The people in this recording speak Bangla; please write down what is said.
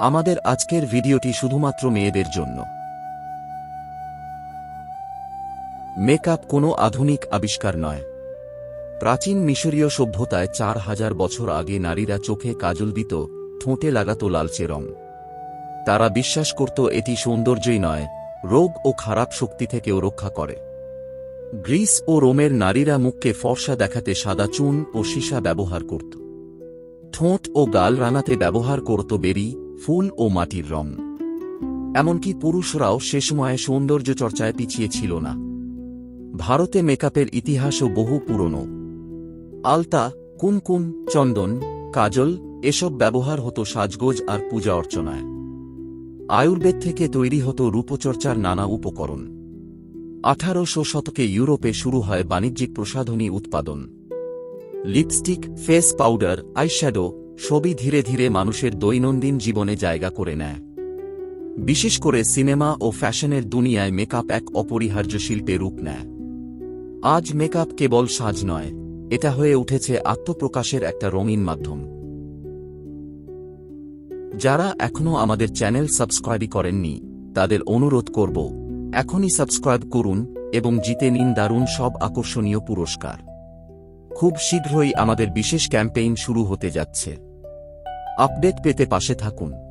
আমাদের আজকের ভিডিওটি শুধুমাত্র মেয়েদের জন্য। মেকআপ কোনো আধুনিক আবিষ্কার নয়। প্রাচীন মিশরীয় সভ্যতায় চার হাজার বছর আগে নারীরা চোখে কাজল দিত, ঠোঁটে লাগাত লালচে রং। তারা বিশ্বাস করত এটি সৌন্দর্যই নয়, রোগ ও খারাপ শক্তি থেকেও রক্ষা করে। গ্রিস ও রোমের নারীরা মুখকে ফর্সা দেখাতে সাদা চুন ও সীসা ব্যবহার করত। ঠোঁট ও গাল রানাতে ব্যবহার করত বেরি ফুল ও মাটির রং। এমনকি পুরুষরাও সে সময়ে সৌন্দর্য চর্চায় পিছিয়ে ছিল না। ভারতে মেকআপের ইতিহাসও বহু পুরনো। আলতা কুমকুম চন্দন, কাজল এসব ব্যবহার হতো সাজগোজ আর পূজা অর্চনায়। আয়ুর্বেদ থেকে তৈরি হতো রূপচর্চার নানা উপকরণ। আঠারোশো শতকে ইউরোপে শুরু হয় বাণিজ্যিক প্রসাধনী উৎপাদন। লিপস্টিক, ফেস পাউডার, আইশ্যাডো সবই ধীরে ধীরে মানুষের দৈনন্দিন জীবনে জায়গা করে নেয়। বিশেষ করে সিনেমা ও ফ্যাশনের দুনিয়ায় মেকআপ এক অপরিহার্য শিল্পে রূপ নেয়। আজ মেকআপ কেবল সাজ নয়, এটা হয়ে উঠেছে আত্মপ্রকাশের একটা রঙিন মাধ্যম। যারা এখনও আমাদের চ্যানেল সাবস্ক্রাইবই করেননি, তাদের অনুরোধ করব, এখনই সাবস্ক্রাইব করুন এবং জিতে নিন দারুণ সব আকর্ষণীয় পুরস্কার। খুব শীঘ্রই আমাদের বিশেষ ক্যাম্পেইন শুরু হতে যাচ্ছে। আপডেট পেতে পাশে থাকুন।